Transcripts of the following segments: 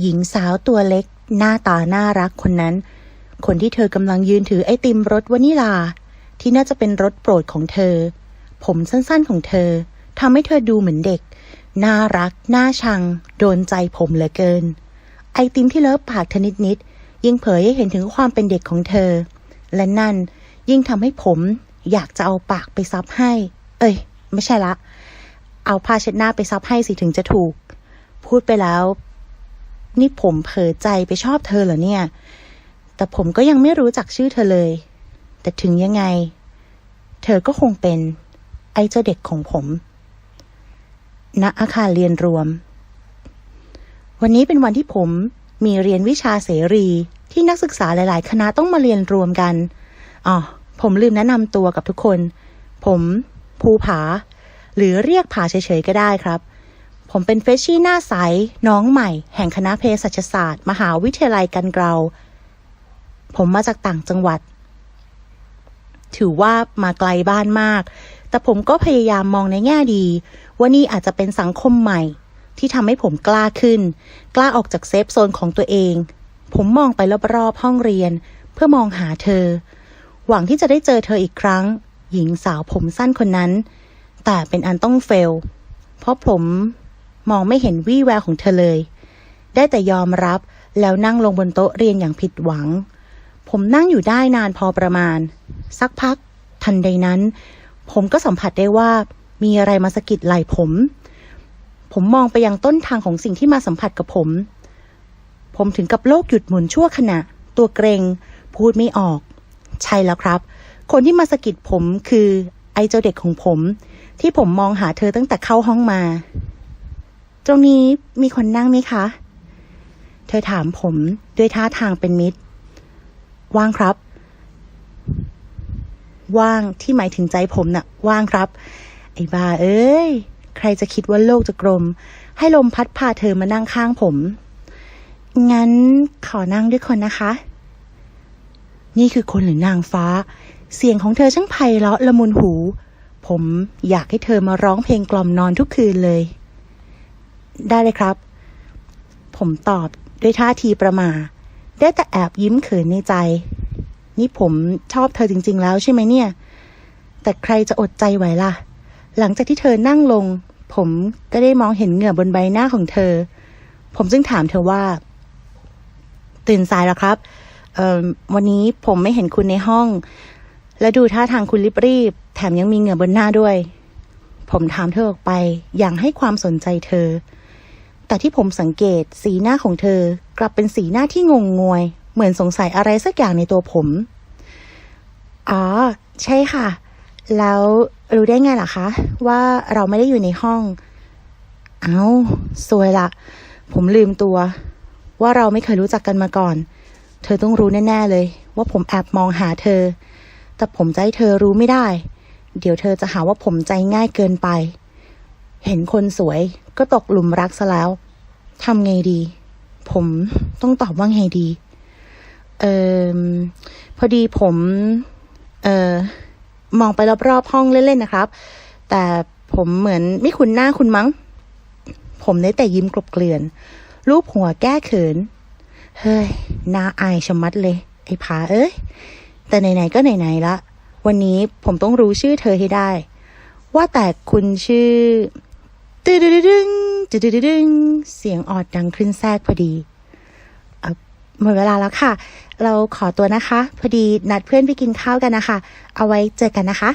หญิงสาวตัวเล็ก หน้าตาน่ารักคนนั้น คนที่เธอกำลังยืนถือไอติมรสวานิลา ที่น่าจะเป็นรสโปรดของเธอ ผมสั้นๆของเธอทำให้เธอดูเหมือนเด็ก น่ารัก น่าชัง โดนใจผมเหลือเกิน ไอติมที่เลิฟปากเธอนิดๆยิ่งเผยให้เห็นถึงความเป็นเด็กของเธอ และนั่นยิ่งทำให้ผมอยากจะเอาปากไปซับให้ เอ้ย ไม่ใช่ละ เอาผ้าเช็ดหน้าไปซับให้สิถึงจะถูก พูดไปแล้ว นี่ผมเผลอใจไปชอบเธอเหรอเนี่ย แต่ผมก็ยังไม่รู้จักชื่อเธอเลย แต่ถึงยังไง เธอก็คงเป็นไอ้เจ้าเด็กของผม ณ อาคารเรียนรวม วันนี้เป็นวันที่ผมมีเรียนวิชาเสรีที่นักศึกษาหลาย ๆ คณะต้องมาเรียนรวมกัน อ๋อ ผมลืมแนะนำตัวกับทุกคน ผม ภูผา หรือเรียกผาเฉย ๆ ก็ได้ครับ ผมเป็นเฟชชี่หน้าใส น้องใหม่ แห่งคณะเภสัชศาสตร์ มหาวิทยาลัยกันเกลาผมมาจากต่างจังหวัด ถือว่ามาไกลบ้านมาก แต่ผมก็พยายามมองในแง่ดี ว่านี่อาจจะเป็นสังคมใหม่ ที่ทำให้ผมกล้าขึ้น กล้าออกจากเซฟโซนของตัวเอง ผมมองไปรอบๆห้องเรียน เพื่อมองหาเธอ หวังที่จะได้เจอเธออีกครั้ง หญิงสาวผมสั้นคนนั้น แต่เป็นอันต้องเฟล เพราะผม มองไม่เห็นวี่แววของเธอเลย ได้แต่ยอมรับแล้วนั่งลงบนโต๊ะเรียนอย่างผิดหวัง ผมนั่งอยู่ได้นานพอประมาณ สักพัก ทันใดนั้น ผมก็สัมผัสได้ว่า มีอะไรมาสะกิดไหล่ผม ผมมองไปยังต้นทางของสิ่งที่มาสัมผัสกับผม ผมถึงกับโลกหยุดหมุนชั่วขณะ ตัวเกรง พูดไม่ออก ใช่แล้วครับ คนที่มาสะกิดผมคือ ไอเจ้าเด็กของผม ที่ผมมองหาเธอตั้งแต่เข้าห้องมา ตรงนี้มีคนนั่งไหมคะ เธอถามผมด้วยท่าทางเป็นมิตร ว่างครับ ว่างที่หมายถึงใจผมน่ะ ว่างครับ ไอ้บ้าเอ้ย ใครจะคิดว่าโลกจะกลม ให้ลมพัดพาเธอมานั่งข้างผม งั้นขอนั่งด้วยคนนะคะ นี่คือคนหรือนางฟ้า เสียงของเธอช่างไพเราะละมุนหู ผมอยากให้เธอมาร้องเพลงกล่อมนอนทุกคืนเลย ได้เลยครับ ผมตอบด้วยท่าทีประมา ได้แต่แอบยิ้มเขินในใจ นี่ผมชอบเธอจริง ๆ แล้วใช่ไหมเนี่ย แต่ใครจะอดใจไหวล่ะ หลังจากที่เธอนั่งลง ผมก็ได้มองเห็นเหงื่อบนใบหน้าของเธอ ผมจึงถามเธอว่า ตื่นสายแล้วครับ วันนี้ผมไม่เห็นคุณในห้อง และดูท่าทางคุณรีบรีบๆแถมยังมีเหงื่อบนหน้าด้วย ผมถามเธอออกไปอย่างให้ความสนใจเธอ แต่ที่ผมสังเกตสีหน้าของเธอ กลับเป็นสีหน้าที่งงงวย เหมือนสงสัยอะไรสักอย่างในตัวผม อ๋อ ใช่ค่ะ แล้วรู้ได้ไงล่ะคะ ว่าเราไม่ได้อยู่ในห้อง เอา้าสวยละ ผมลืมตัว ว่าเราไม่เคยรู้จักกันมาก่อน เธอต้องรู้แน่ๆเลย ว่าผมแอบมองหาเธอ แต่ผมจะให้เธอรู้ไม่ได้ เดี๋ยวเธอจะหาว่าผมใจง่ายเกินไป เห็นคนสวยก็ตกหลุมรักซะแล้วทำไงดี ผมต้องตอบว่าไงดี เออพอดีผม เออมองไปรอบๆห้องเล่นๆนะครับ แต่ผมเหมือนไม่คุ้นหน้าคุณมั้ง ผมได้แต่ยิ้มกลบเกลื่อน รูปหัวแก้เขิน เฮ้ยน่าอายชะมัดเลย ไอ้ผาเอ้ย แต่ไหนๆก็ไหนๆละ วันนี้ผมต้องรู้ชื่อเธอให้ได้ ว่าแต่คุณชื่อ ตึดึดึงตึดึดึงเสียงออดดังขึ้นแทรกพอดีเอ่อหมดเวลาแล้วค่ะ เราขอตัวนะคะ พอดีนัดเพื่อนไปกินข้าวกันนะคะ เอาไว้เจอกันนะคะ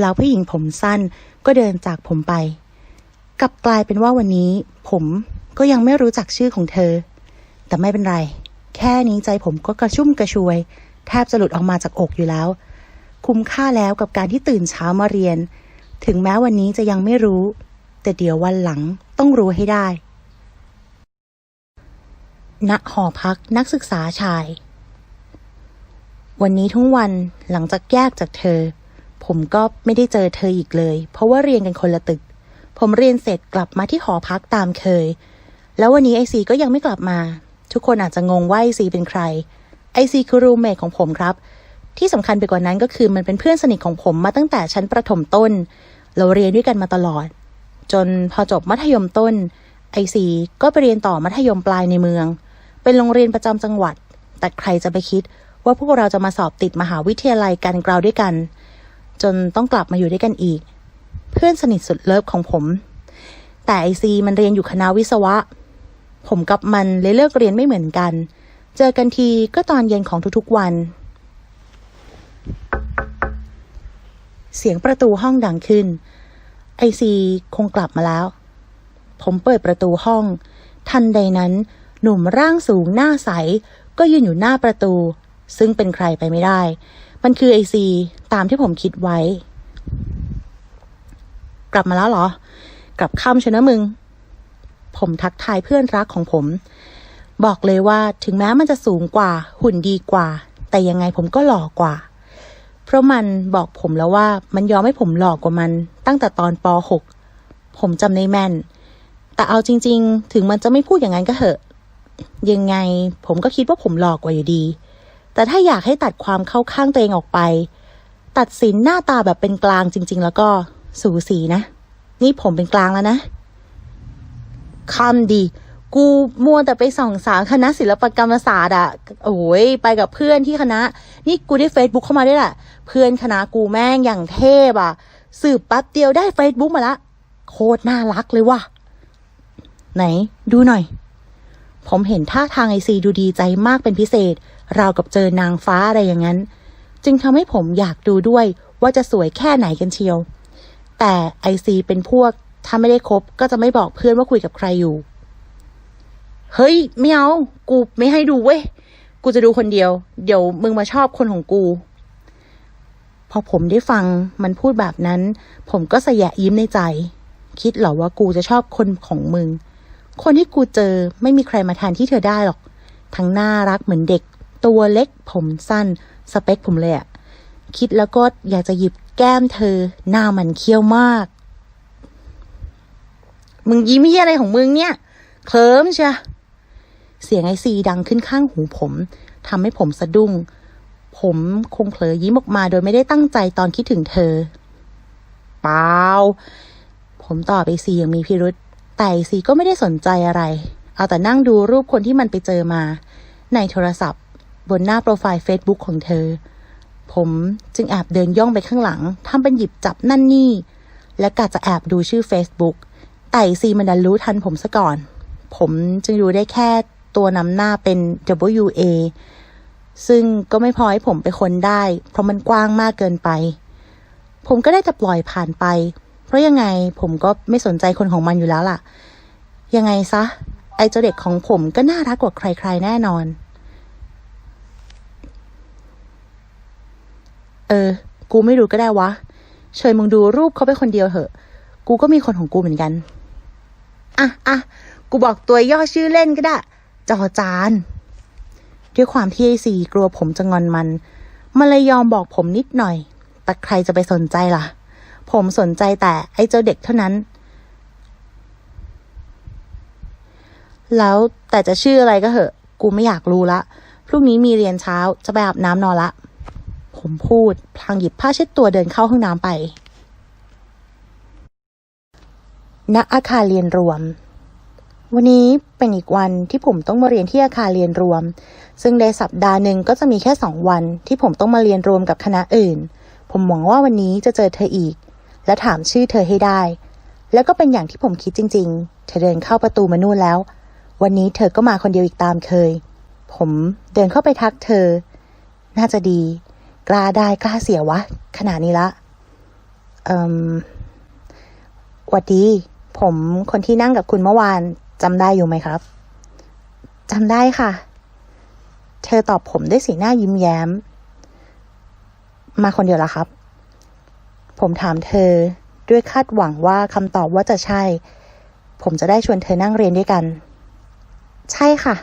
แล้วผู้หญิงผมสั้นก็เดินจากผมไป กลับกลายเป็นว่าวันนี้ ผมก็ยังไม่รู้จักชื่อของเธอ แต่ไม่เป็นไร แค่นี้ใจผมก็กระชุ่มกระชวย แทบจะหลุดออกมาจากอกอยู่แล้ว คุ้มค่าแล้วกับการที่ตื่นเช้ามาเรียน ถึงแม้วันนี้จะยังไม่รู้ แต่เดี๋ยววันหลังต้องรู้ให้ได้ ณ หอพักนักศึกษาชาย วันนี้ทั้งวันหลังจากแยกจากเธอ ผมก็ไม่ได้เจอเธออีกเลย เพราะว่าเรียนกันคนละตึก ผมเรียนเสร็จกลับมาที่หอพักตามเคย แล้ววันนี้ไอซีก็ยังไม่กลับมา ทุกคนอาจจะงงว่าไอซีเป็นใคร ไอซีคือรูเมทของผมครับ ที่สำคัญไปกว่านั้นก็คือมันเป็นเพื่อนสนิทของผมมาตั้งแต่ชั้นประถมต้น เราเรียนด้วยกันมาตลอด จนพอจบมัธยมต้นไอซีก็ไปเรียนต่อมัธยมปลายในเมือง เป็นโรงเรียนประจำจังหวัด แต่ใครจะไปคิดว่าพวกเราจะมาสอบติดมหาวิทยาลัยกันกราวด้วยกัน จนต้องกลับมาอยู่ด้วยกันอีก เพื่อนสนิทสุดเลิฟของผม แต่ไอซีมันเรียนอยู่คณะวิศวะ ผมกับมันเลยเลิกเรียนไม่เหมือนกัน เจอกันทีก็ตอนเย็นของทุกๆวัน เสียงประตูห้องดังขึ้น ไอซีคงกลับมาแล้ว ผมเปิดประตูห้อง ทันใดนั้น หนุ่มร่างสูงหน้าใส ก็ยืนอยู่หน้าประตู ซึ่งเป็นใครไปไม่ได้ มันคือไอซีตามที่ผมคิดไว้ กลับมาแล้วเหรอ กลับค่ำชนะมึง ผมทักทายเพื่อนรักของผม บอกเลยว่าถึงแม้มันจะสูงกว่า หุ่นดีกว่า แต่ยังไงผมก็หล่อกว่า เพราะมันบอกผมแล้วว่ามันยอมให้ผมหลอกกว่ามัน ตั้งแต่ตอนป .6 ผมจำได้แม่น แต่เอาจริง ๆ ถึงมันจะไม่พูดอย่างนั้นก็เถอะ ยังไงผมก็คิดว่าผมหลอกกว่าอยู่ดี แต่ถ้าอยากให้ตัดความเข้าข้างตัวเองออกไป ตัดสินหน้าตาแบบเป็นกลางจริง ๆ แล้วก็สูสีนะ นี่ผมเป็นกลางแล้วนะคำดี กูมัวแต่ไปส่องสาวคณะศิลปกรรมศาสตร์อะโอ้ยไปกับเพื่อนที่คณะ นี่กูได้เฟซบุ๊กเข้ามาด้วยแหละเพื่อนคณะกูแม่งอย่างเทพอะสืบแป๊บเดียวได้เฟซบุ๊กมาละโคตรน่ารักเลยว่ะ ไหน ดูหน่อย ผมเห็นท่าทางไอซีดูดีใจมากเป็นพิเศษ ราวกับเจอนางฟ้าอะไรอย่างนั้น จึงทำให้ผมอยากดูด้วยว่าจะสวยแค่ไหนกันเชียว แต่ไอซีเป็นพวกถ้าไม่ได้คบก็จะไม่บอกเพื่อนว่าคุยกับใครอยู่ เฮ้ยไม่เอากูไม่ให้ดูเว้ยกูจะดูคนเดียว เดี๋ยวมึงมาชอบคนของกู พอผมได้ฟังมันพูดแบบนั้น ผมก็สยะยิ้มในใจ คิดเหรอว่ากูจะชอบคนของมึง คนที่กูเจอไม่มีใครมาแทนที่เธอได้หรอก ทั้งน่ารักเหมือนเด็ก ตัวเล็ก ผมสั้น สเปคผมเลยอะคิดแล้วก็อยากจะหยิบแก้มเธอ หน้ามันเคี้ยวมาก มึงยิ้มเหียอะไรของมึงเนี่ย เคลิ้มเชีย เสียงไอซีดังขึ้นข้างหูผมทำให้ผมสะดุ้ง ผมคงเผลอยิ้มออกมาโดยไม่ได้ตั้งใจตอนคิดถึงเธอ เปล่า ผมตอบไอซีอย่างมีพิรุษแต่ไอซีก็ไม่ได้สนใจอะไร เอาแต่นั่งดูรูปคนที่มันไปเจอมา ในโทรศัพท์ บนหน้าโปรไฟล์ Facebook ของเธอ ผมจึงแอบเดินย่องไปข้างหลังทำเป็นหยิบจับนั่นนี่ และกะจะแอบดูชื่อ Facebook แต่ซีมันดันรู้ทันผมซะก่อน ผมจึงรู้ได้แค่ ตัวนำหน้าเป็น WA ซึ่งก็ไม่พอให้ผมไปค้นได้ เพราะมันกว้างมากเกินไป ผมก็ได้แต่ปล่อยผ่านไป เพราะยังไงผมก็ไม่สนใจคนของมันอยู่แล้วล่ะ ยังไงซะ ไอเจ้าเด็กของผมก็น่ารักกว่าใคร ๆ แน่นอน เออ กูไม่รู้ก็ได้วะ เชยมึงดูรูปเขาไปคนเดียวเหอะ กูก็มีคนของกูเหมือนกัน อะอะกูบอกตัวย่อชื่อเล่นก็ได้ จอจาน ด้วยความที่ไอซีกลัวผมจะงอนมันมันเลยยอมบอกผมนิดหน่อย แต่ใครจะไปสนใจล่ะ ผมสนใจแต่ไอ้เจ้าเด็กเท่านั้น แล้วแต่จะชื่ออะไรก็เหอะ กูไม่อยากรู้ละ พรุ่งนี้มีเรียนเช้าจะไปอาบน้ำนอนละ ผมพูด พลางหยิบผ้าเช็ดตัวเดินเข้าห้องน้ำไปณอาคารเรียนรวม วันนี้เป็นอีกวันที่ผมต้องมาเรียนที่อาคารเรียนรวม ซึ่งในสัปดาห์หนึ่งก็จะมีแค่สองวันที่ผมต้องมาเรียนรวมกับคณะอื่น ผมหวังว่าวันนี้จะเจอเธออีก และถามชื่อเธอให้ได้ แล้วก็เป็นอย่างที่ผมคิดจริง ๆ เธอเดินเข้าประตูมานู่นแล้ว วันนี้เธอก็มาคนเดียวอีกตามเคย ผมเดินเข้าไปทักเธอ น่าจะดี กล้าได้กล้าเสียวะ ขนาดนี้ละเอ่มหวัดดี ผมคนที่นั่งกับคุณเมื่อวาน จำได้อยู่ไหมครับจำได้ค่ะ เธอตอบผมด้วยสีหน้ายิ้มแย้ม มาคนเดียวละครับ ผมถามเธอด้วยคาดหวังว่าคำตอบว่าจะใช่ ผมจะได้ชวนเธอนั่งเรียนด้วยกัน ใช่ค่ะ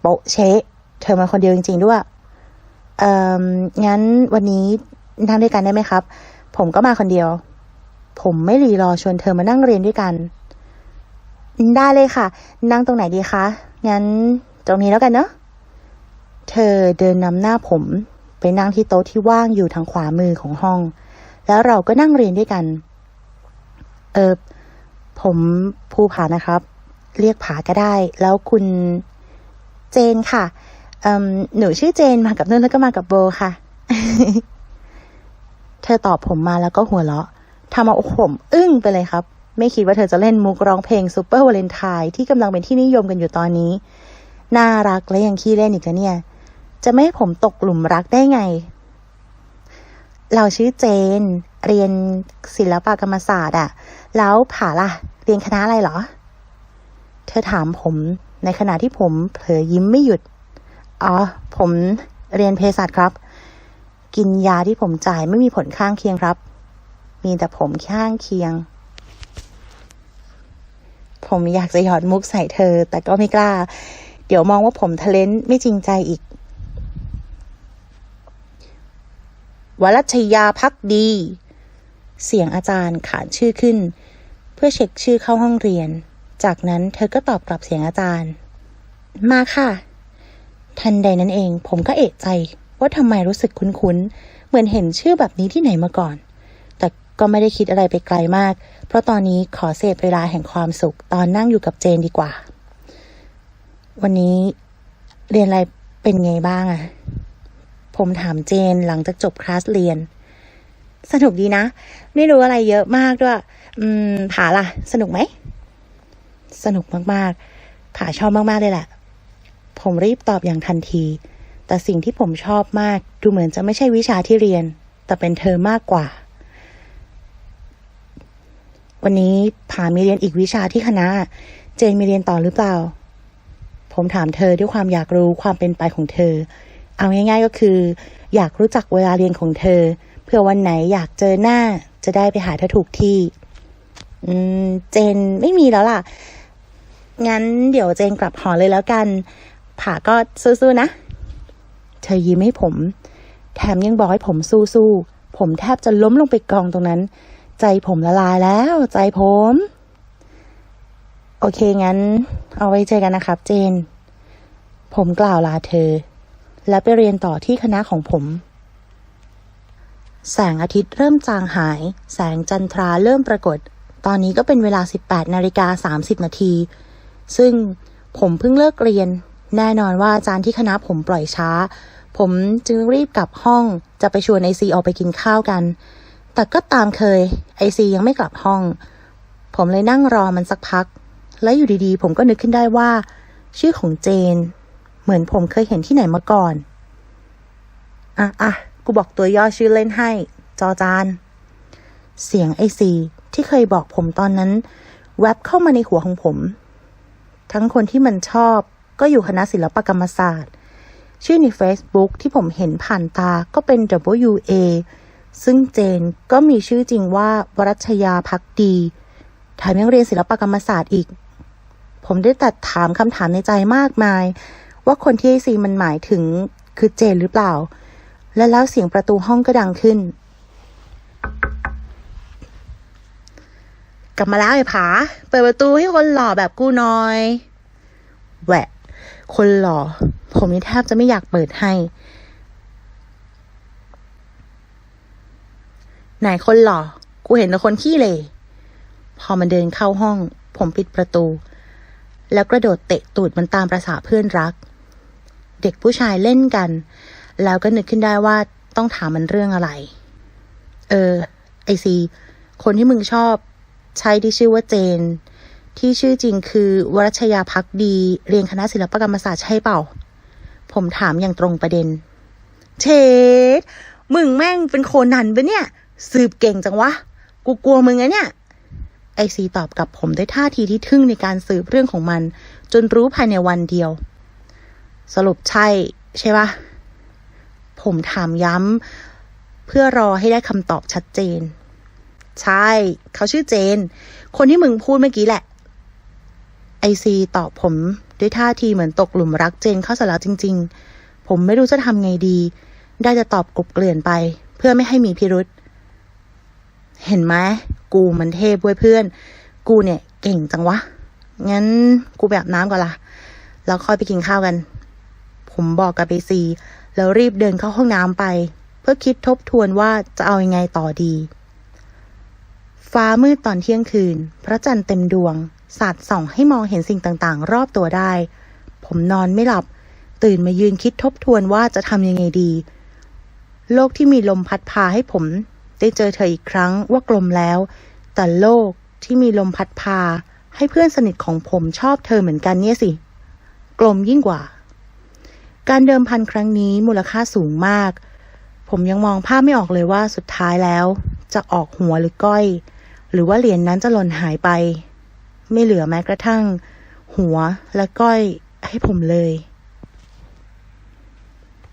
โปะเชะเธอมาคนเดียวจริง ๆ ด้วย เอ่อ งั้นวันนี้นั่งด้วยกันได้ไหมครับ ผมก็มาคนเดียว ผมไม่รีรอชวนเธอมานั่งเรียนด้วยกัน ได้เลยค่ะ นั่งตรงไหนดีคะ งั้นตรงนี้แล้วกันเนาะ เธอเดินนำหน้าผม ไปนั่งที่โต๊ะที่ว่างอยู่ทางขวามือของห้อง แล้วเราก็นั่งเรียนด้วยกัน เออ ผมภูผานะครับ เรียกผาก็ได้ แล้วคุณเจนค่ะหนูชื่อเจนมากับนุ่นแล้วก็มากับโบค่ะ เธอตอบผมมาแล้วก็หัวเราะทำเอาผมอึ้งไปเลยครับ ไม่คิดว่าเธอจะเล่นมุกร้องเพลงซูเปอร์วาเลนไทน์ที่กำลังเป็นที่นิยมกันอยู่ตอนนี้ น่ารักและยังขี้เล่นอีกนะเนี่ย จะไม่ให้ผมตกหลุมรักได้ไง เราชื่อเจน เรียนศิลปกรรมศาสตร์อะแล้วผาล่ะ เรียนคณะอะไรเหรอ เธอถามผมในขณะที่ผมเผลอยิ้มไม่หยุด อ๋อ ผมเรียนเภสัชครับ กินยาที่ผมจ่ายไม่มีผลข้างเคียงครับ มีแต่ผมข้างเคียง ผมอยากจะหยอดมุกใส่เธอ แต่ก็ไม่กล้า เดี๋ยวมองว่าผมทะเลนไม่จริงใจอีกวรัชยาพักดี เสียงอาจารย์ขานชื่อขึ้น เพื่อเช็คชื่อเข้าห้องเรียน จากนั้นเธอก็ตอบกลับเสียงอาจารย์ มาค่ะ ทันใดนั้นเอง ผมก็เอะใจว่าทำไมรู้สึกคุ้นๆ เหมือนเห็นชื่อแบบนี้ที่ไหนมาก่อน ก็ไม่ได้คิดอะไรไปไกลมาก เพราะตอนนี้ขอเสพเวลาแห่งความสุข ตอนนั่งอยู่กับเจนดีกว่า วันนี้เรียนอะไรเป็นไงบ้างอะผมถามเจนหลังจากจบคลาสเรียน สนุกดีนะ ไม่รู้อะไรเยอะมากด้วย อืม ผาล่ะ สนุกไหม สนุกมากๆ ผาชอบมากๆเลยแหละ ผมรีบตอบอย่างทันที แต่สิ่งที่ผมชอบมากดูเหมือนจะไม่ใช่วิชาที่เรียน แต่เป็นเธอมากกว่า วันนี้ผามีเรียนอีกวิชาที่คณะ เจนมีเรียนต่อหรือเปล่า ผมถามเธอด้วยความอยากรู้ความเป็นไปของเธอ เอาง่าย ๆก็คือ อยากรู้จักเวลาเรียนของเธอ เพื่อวันไหนอยากเจอหน้า จะได้ไปหาเธอถูกที่ อืม เจนไม่มีแล้วล่ะ งั้นเดี๋ยวเจนกลับหอเลยแล้วกัน ผาก็สู้ๆนะ เธอยิ้มให้ผม แถมยังบอกให้ผมสู้ๆผมแทบจะล้มลงไปกองตรงนั้น ใจผมละลายแล้ว ใจผม โอเคงั้น เอาไว้เจอกันนะครับ เจน ผมกล่าวลาเธอ และไปเรียนต่อที่คณะของผม แสงอาทิตย์เริ่มจางหาย แสงจันทราเริ่มปรากฏ ตอนนี้ก็เป็นเวลา 18นาฬิกา30นาที ซึ่งผมเพิ่งเลิกเรียน แน่นอนว่าอาจารย์ที่คณะผมปล่อยช้า ผมจึงรีบกลับห้องจะไปชวนไอซีออกไปกินข้าวกัน แต่ก็ตามเคย ไอซียังไม่กลับห้อง ผมเลยนั่งรอมันสักพัก แล้วอยู่ดีๆ ผมก็นึกขึ้นได้ว่า ชื่อของเจน เหมือนผมเคยเห็นที่ไหนมาก่อน อะอะกูบอกตัวย่อชื่อเล่นให้ จอจาน เสียงไอซีที่เคยบอกผมตอนนั้น แวบเข้ามาในหัวของผม ทั้งคนที่มันชอบก็อยู่คณะศิลปกรรมศาสตร์ ชื่อใน Facebook ที่ผมเห็นผ่านตาก็เป็น WA ซึ่งเจนก็มีชื่อจริงว่าวรัชยาพักดีแถมยังเรียนศิลปกรรมศาสตร์อีก ผมได้ตัดถามคำถามในใจมากมาย ว่าคนที่ไอซีมันหมายถึงคือเจนหรือเปล่า และแล้วเสียงประตูห้องก็ดังขึ้น กลับมาแล้วไอ้ผา เปิดประตูให้คนหล่อแบบกูน่อย แหวะ คนหล่อ ผมนี่แทบจะไม่อยากเปิดให้ ไหนคนหล่อ กูเห็นแต่คนขี้เลย พอมันเดินเข้าห้อง ผมปิดประตู แล้วกระโดดเตะตูดมันตามประษาเพื่อนรัก เด็กผู้ชายเล่นกัน แล้วก็นึกขึ้นได้ว่าต้องถามมันเรื่องอะไร เออ ไอซี คนที่มึงชอบใช่ที่ชื่อว่าเจน ที่ชื่อจริงคือวรัชยาพักดี เรียนคณะศิลปกรรมศาสตร์ใช่เปล่า ผมถามอย่างตรงประเด็น เชดมึงแม่งเป็นโคนันปะเนี่ย สืบเก่งจังวะ กูกลัวมึงไงเนี่ย ไอซีตอบกับผมด้วยท่าทีที่ทึ่งในการสืบเรื่องของมัน จนรู้ภายในวันเดียว สรุปใช่ ใช่ปะผมถามย้ำเพื่อรอให้ได้คำตอบชัดเจน ใช่ เขาชื่อเจน คนที่มึงพูดเมื่อกี้แหละ ไอซีตอบผมด้วยท่าทีเหมือนตกหลุมรักเจนเข้าซะแล้วจริง ๆ ผมไม่รู้จะทำไงดี ได้จะตอบกลบเกลื่อนไป เพื่อไม่ให้มีพิรุษ เห็นไหมกูมันเทพเว้ยเพื่อน กูเนี่ยเก่งจังวะ งั้นกูไปอาบน้ำก่อนละแล้วค่อยไปกินข้าวกัน ผมบอกกับไอซีแล้วรีบเดินเข้าห้องน้ำไป เพื่อคิดทบทวนว่าจะเอายังไงต่อดี ฟ้ามืดตอนเที่ยงคืน พระจันทร์เต็มดวง สาดส่องให้มองเห็นสิ่งต่างๆ รอบตัวได้ ผมนอนไม่หลับ ตื่นมายืนคิดทบทวนว่าจะทำยังไงดี โลกที่มีลมพัดพาให้ผม ได้เจอเธออีกครั้งว่ากลมแล้ว แต่โลกที่มีลมพัดพา ให้เพื่อนสนิทของผมชอบเธอเหมือนกันเนี่ยสิ กลมยิ่งกว่า การเดิมพันครั้งนี้มูลค่าสูงมาก ผมยังมองภาพไม่ออกเลยว่าสุดท้ายแล้ว จะออกหัวหรือก้อย หรือว่าเหรียญนนั้นจะหล่นหายไป ไม่เหลือแม้กระทั่ง หัวและก้อยให้ผมเลย